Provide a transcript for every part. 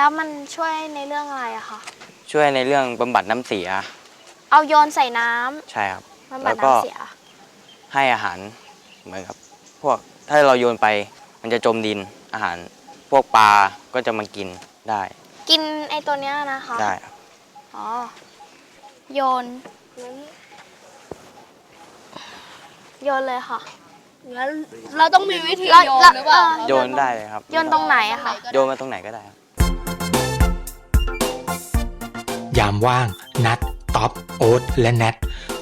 แล้วมันช่วยในเรื่องอะไรอะคะ ช่วยในเรื่องบำบัดน้ำเสียเอาโยนใส่น้ำใช่ครับ บำบัแล้ดวก็ น้ำเสีย ให้อาหารเหมือนกับ พวกถ้าเราโยนไปมันจะจมดินอาหาร พวกปลาก็จะมากินได้กินไอตัวเนี้ยนะคะ ได้ครับอ๋อ โยน โยนเลยค่ะงั้นเราต้องมีวิธีแล้วโยนแล้วหรือเปล่าเออ โยนได้เลยครับโยนตรงไหนอะคะ โยนมาตรงไหนก็ได้ครับ ยามว่าง นัดท็อป โอ๊ต และแนท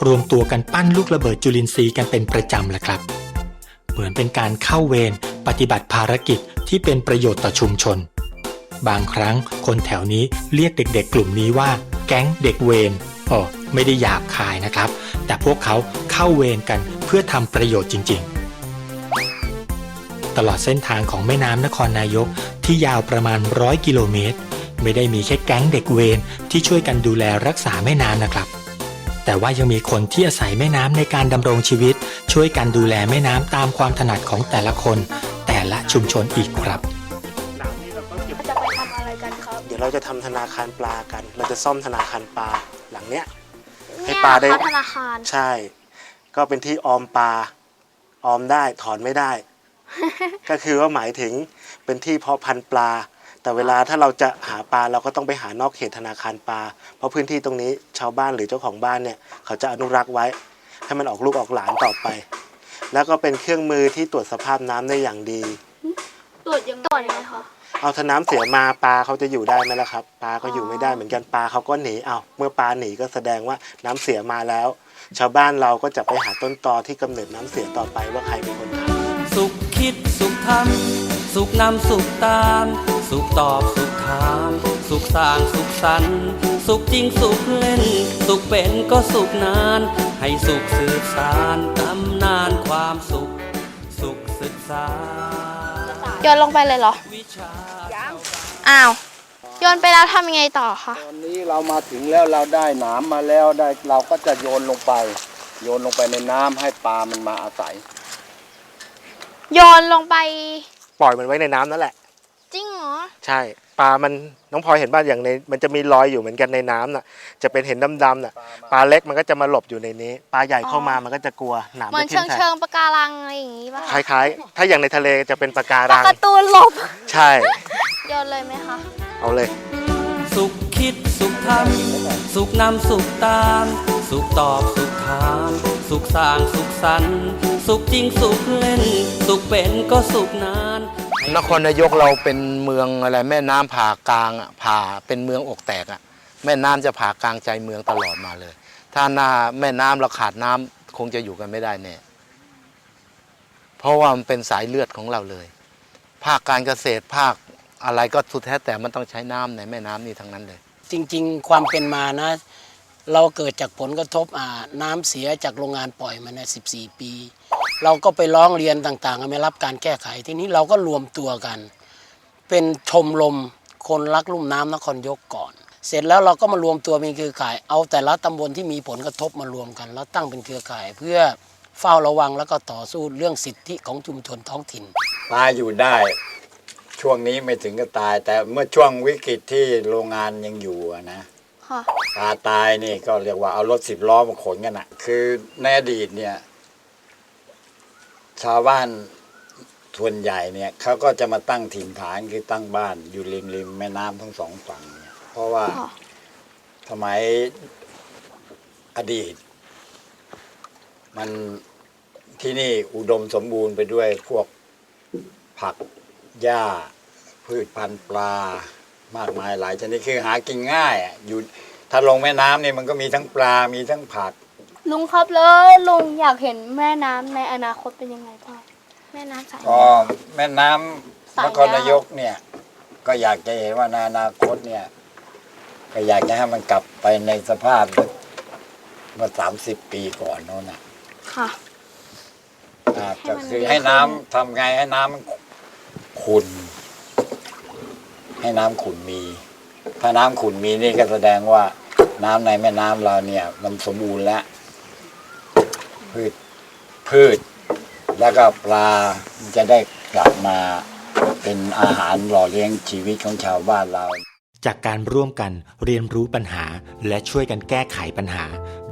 รวมตัวกันปั้นลูกระเบิดจุลินทรีย์กันเป็นประจำแหละครับ เหมือนเป็นการเข้าเวรปฏิบัติภารกิจที่เป็นประโยชน์ต่อชุมชน บางครั้งคนแถวนี้เรียกเด็กๆ กลุ่มนี้ว่า แก๊งเด็กเวรอ๋อไม่ได้หยาบคายนะครับ แต่พวกเขาเข้าเวรกันเพื่อทำประโยชน์จริง ๆตลอดเส้นทางของแม่น้ำนครนายกที่ยาวประมาณร้อยกิโลเมตร ไม่ได้มีแค่แก๊งเด็กเวรที่ช่วยกันดูแลรักษาแม่น้ำนะครับ แต่ว่ายังมีคนที่อาศัยแม่น้ำในการดำรงชีวิต ช่วยกันดูแลแม่น้ำตามความถนัดของแต่ละคน แต่ละชุมชนอีกครับ จะไปทำอะไรกันครับเดี๋ยวเราจะทำธนาคารปลากัน เราจะซ่อมธนาคารปลาหลังเนี้ย ให้เนี่ยปลาได้ค่ะธนาคารใช่ ก็เป็นที่ออมปลาออมได้ถอนไม่ได้ ก็คือว่าหมายถึงเป็นที่เพาะพันธุ์ปลา แต่เวลาถ้าเราจะหาปลาเราก็ต้องไปหานอกเขตธนาคารปลา เพราะพื้นที่ตรงนี้ชาวบ้านหรือเจ้าของบ้านเนี่ยเขาจะอนุรักษ์ไว้ ให้มันออกลูกออกหลานต่อไป แล้วก็เป็นเครื่องมือที่ตรวจสภาพน้ำได้อย่างดี ตรวจยังไงตรวจยังไงคะเอาถ้าน้ำเสียมาปลาเขาจะอยู่ได้ไหมล่ะครับปลาก็อยู่ไม่ได้เหมือนกันปลาเขาก็หนีเอาเมื่อปลาหนีก็แสดงว่าน้ำเสียมาแล้ว ชาวบ้านเราก็จะไปหาต้นตอที่กำเนิดน้ำเสียต่อไปว่าใครเป็นคนทำ สุขคิดสุขทำสุขนำสุขตาม สุขตอบสุขถาม สุขสร้างสุขสันต์สุขจริงสุขเล่น สุขเป็นก็สุขนาน ให้สุขสืบสารตำนานความสุข สุขศึกษาโยนลงไปเลยเหรอ วิชาอ้าวโยนไปแล้วทำยังไงต่อคะ ตอนนี้เรามาถึงแล้วเราได้หนามมาแล้วได้เราก็จะโยนลงไป โยนลงไปในน้ำให้ปลามันมาอาศัย โยนลงไป ปล่อยมันไว้ในน้ำนั่นแหละ จริงเหรอ ใช่ปลามันน้องพลอยเห็นบ้างอย่างในมันจะมีรอยอยู่เหมือนกันในน้ำน่ะ จะเป็นเห็นดำๆน่ะปลาเล็กมันก็จะมาหลบอยู่ในนี้ปลาใหญ่เข้ามามันก็จะกลัวหนามเหมือนจะทิ่เชิมงแทเชิงงปะการังอะไรอย่างงี้ป่ะคล้ายๆ ถ้าอย่างในทะเลจะเป็นปลาการัง การ์ตูนหลบ ใช่ โยนเลยไหมคะ เอาเลย สุขคิดสุขทำสุขนำสุขตาม สุขตอบสุขถาม สุขสร้างสุขสันต์สุขจริงสุขเล่น สุขเป็นก็สุขนาน นครนายกเราเป็นเมืองอะไรแม่น้ำผ่ากลางอะผ่าเป็นเมืองอกแตกอะแม่น้ำจะผ่ากลางใจเมืองตลอดมาเลย ถ้าหน้าแม่น้ำเราขาดน้ำคงจะอยู่กันไม่ได้แน่เพราะว่ามันเป็นสายเลือดของเราเลย ภาคการเกษตรภาคอะไรก็สุดแท้แต่มันต้องใช้น้ำในแม่น้ำนี่ทั้งนั้นเลย จริง ๆ ความเป็นมานะ เราเกิดจากผลกระทบอ่าน้ำเสียจากโรงงานปล่อยมาใน14 ปี เราก็ไปร้องเรียนต่างๆไม่รับการแก้ไขทีนี้เราก็รวมตัวกัน เป็นชมรมคนรักลุ่มน้ำนครยกก่อน เสร็จแล้วเราก็มารวมตัวเป็นเครือข่าย เอาแต่ละตำบลที่มีผลกระทบมารวมกัน แล้วตั้งเป็นเครือข่าย เพื่อเฝ้าระวังแล้วก็ต่อสู้เรื่องสิทธิของชุมชนท้องถิ่นปลาอยู่ได้ ช่วงนี้ไม่ถึงกับตาย แต่เมื่อช่วงวิกฤตที่โรงงานยังอยู่อะนะค่ะ ปลาตายนี่ก็เรียกว่าเอารถสิบล้อมาขนกันอะคือในอดีตเนี่ย ชาวบ้านส่วนใหญ่เนี่ยเขาก็จะมาตั้งถิ่นฐานคือตั้งบ้านอยู่ริมริมแม่น้ำทั้งสองฝั่งเนี่ยเพราะว่า สมัยอดีต มันที่นี่อุดมสมบูรณ์ไปด้วยพวกผักหญ้า พืชพันธุ์ปลามากมายหลายชนิดคือหากินง่ายอะอยู่ถ้าลงแม่น้ำเนี่ยมันก็มีทั้งปลา มีทั้งผัก ลุงครับแล้วลุงอยากเห็นแม่น้ำในอนาคตเป็นยังไงบ้างแม่น้ำใสก็แม่น้ำสายนยาว ครนายกเนี่ย ก็อยากจะเห็นว่าในอนาคตเนี่ย ก็อยากจะให้มันกลับไปในสภาพเมื่อสามสิบปีก่อนโน้นน่ะค่ะ อ่าให้ก็มันคือดีให้น้ำขึ้นทำไงให้น้ำมันขุ่นให้น้ำขุ่นมี ถ้าน้ำขุ่นมีนี่ก็แสดงว่าน้ำในแม่น้ำเราเนี่ย มันสมบูรณ์แล้ว พืชพืช แล้วก็ปลามันจะได้กลับมาเป็นอาหารหล่อเลี้ยงชีวิตของชาวบ้านเรา จากการร่วมกันเรียนรู้ปัญหาและช่วยกันแก้ไขปัญหา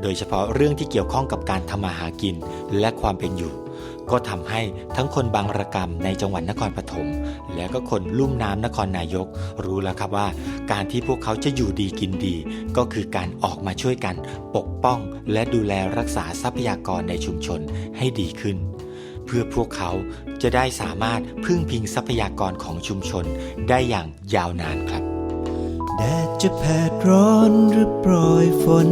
โดยเฉพาะเรื่องที่เกี่ยวข้องกับการทำมาหากินและความเป็นอยู่ ก็ทำให้ทั้งคนบางระกรรมในจังหวัดนครปฐมและก็คนลุ่มน้ำนครนายก รู้แล้วครับว่า การที่พวกเขาจะอยู่ดีกินดี ก็คือการออกมาช่วยกันปกป้อง และดูแลรักษาทรัพยากรในชุมชนให้ดีขึ้น เพื่อพวกเขาจะได้สามารถพึ่งพิงทรัพยากรของชุมชนได้อย่างยาวนานครับแดดจะแผดร้อนหรือโปรยฝน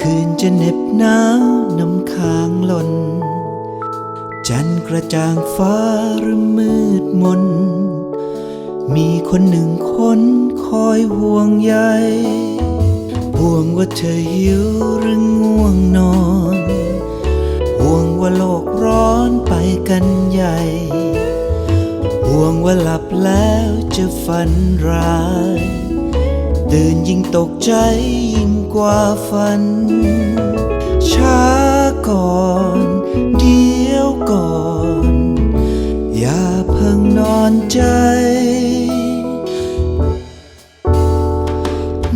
คืนจะเหน็บหนาวน้ำค้างหล่น จันทร์กระจ่างฟ้าหรือมืดมน มีคนหนึ่งคนคอยห่วงใยห่วงว่าเธอหิวหรือง่วงนอน ห่วงว่าโลกร้อนไปกันใหญ่ ห่วงว่าหลับแล้วจะฝันร้ายตื่นยิ่งตกใจยิ่งกว่าฝัน ช้าก่อนดี ก่อน อย่าเพิ่งนอนใจ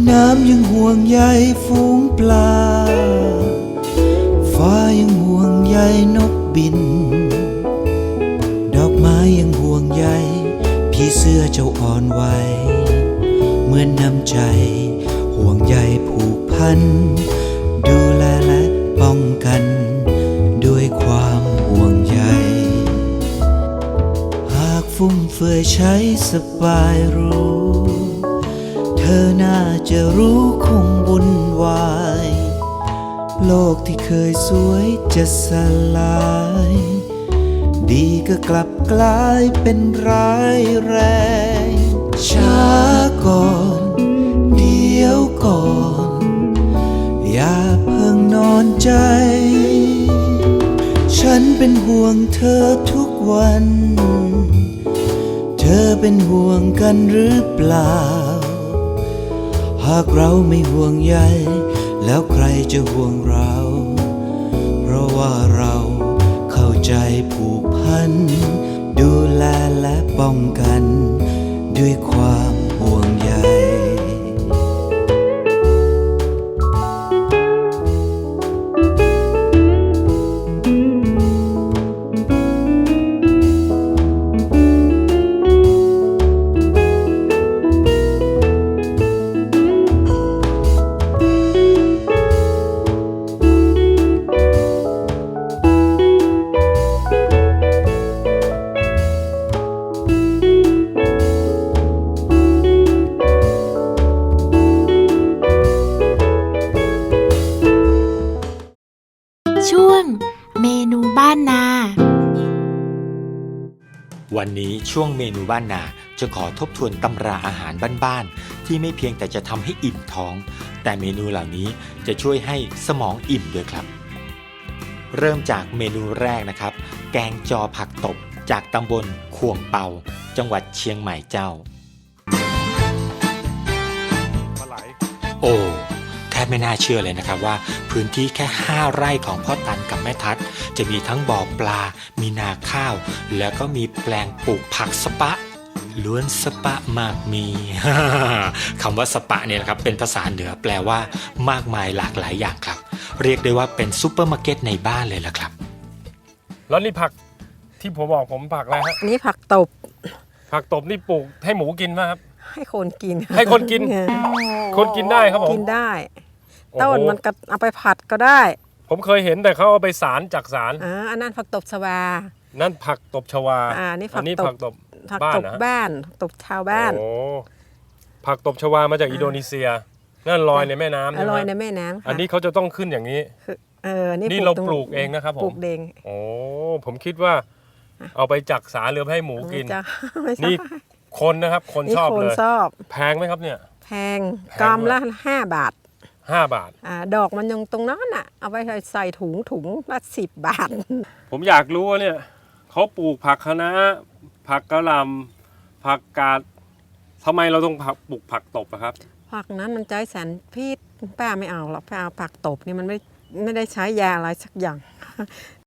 น้ำยังห่วงใยฝูงปลา ฟ้ายังห่วงใยนกบิน ดอกไม้ยังห่วงใยพี่เสื้อเจ้าอ่อนไหวเหมือนน้ำใจห่วงใยผูกพัน ดูแลและป้องกัน ฟุ่มเฟือยใช้สบายรู้ เธอน่าจะรู้คงวุ่นวาย โลกที่เคยสวยจะสลาย ดีก็กลับกลายเป็นร้ายแรงช้าก่อนเดียวก่อน อย่าเพิ่งนอนใจ ฉันเป็นห่วงเธอทุกวัน ธอเป็นห่วงกันหรือเปล่า หากเราไม่ห่วงใย แล้วใครจะห่วงเรา เพราะว่าเราเข้าใจผูกพัน ดูแลและป้องกัน ด้วยความ วันนี้ช่วงเมนูบ้านนาจะขอทบทวนตำราอาหารบ้านๆที่ไม่เพียงแต่จะทำให้อิ่มท้อง แต่เมนูเหล่านี้จะช่วยให้สมองอิ่มด้วยครับ เริ่มจากเมนูแรกนะครับ แกงจอผักตบจากตำบลขวงเปา จังหวัดเชียงใหม่เจ้า โอ้ แทบไม่น่าเชื่อเลยนะครับว่า พื้นที่แค่ 5 ไร่ของพ่อตันกับแม่ทัศน์จะมีทั้งบ่อปลา มีนาข้าว แล้วก็มีแปลงปลูกผักสปะล้วนสปะมากมีคำว่าสปะเนี่ยนะครับเป็นภาษาเหนือแปลว่ามากมายหลากหลายอย่างครับ เรียกได้ว่าเป็นซูเปอร์มาร์เก็ตในบ้านเลยล่ะครับ แล้วนี่ผักที่ผมบอกผมผักอะไรฮะอันนี้ผักตบ ผักตบนี่ปลูกให้หมูกินไหมครับ ให้คนกินให้คนกินเออคนกินได้ครับผมกินได้โอ้โห ต้นมันก็เอาไปผัดก็ได้ ผมเคยเห็นแต่เขาเอาไปสารจากสารอ่าอันนั้นผักตบสวา นั่นผักตบชวาอ่านี่ผักนี้ตบผักตบผักบ้านตบนะฮะบ้านตบชาวบ้านโอ้ผักตบชวามาจากอินโดนีเซีย นั่นลอยในแม่น้ำอใช่ไหมร่อยในแม่น้ำค่ะอันนี้เขาจะต้องขึ้นอย่างนี้คือเออนี่นี่เราตงปลูกเองนะครับผมปลูกเองโอ้ผมคิดว่า เอาไปจักสารหรือให้หมูกินจะไม่ใช่นี่คนนะครับ คนนี่ชอบคนเลยชอบแพงไหมครับเนี่ย แพงแพงกรัมด้วยละห้าบาท ห้าบาทอ่าดอกมันยังตรงนั้นอะ เอาไปใส่ถุงถุงละสิบบาท ผมอยากรู้ว่าเนี่ยเขาปลูกผักคะน้าผักกะหล่ำผักกาดทำไมเราต้องผักปลูกผักตบอะครับ ผักนั้นมันใจแสนพิษป้าไม่เอาหรอกป้าเอาผักตบนี่มันไม่ไม่ได้ใช้ยาอะไรสักอย่าง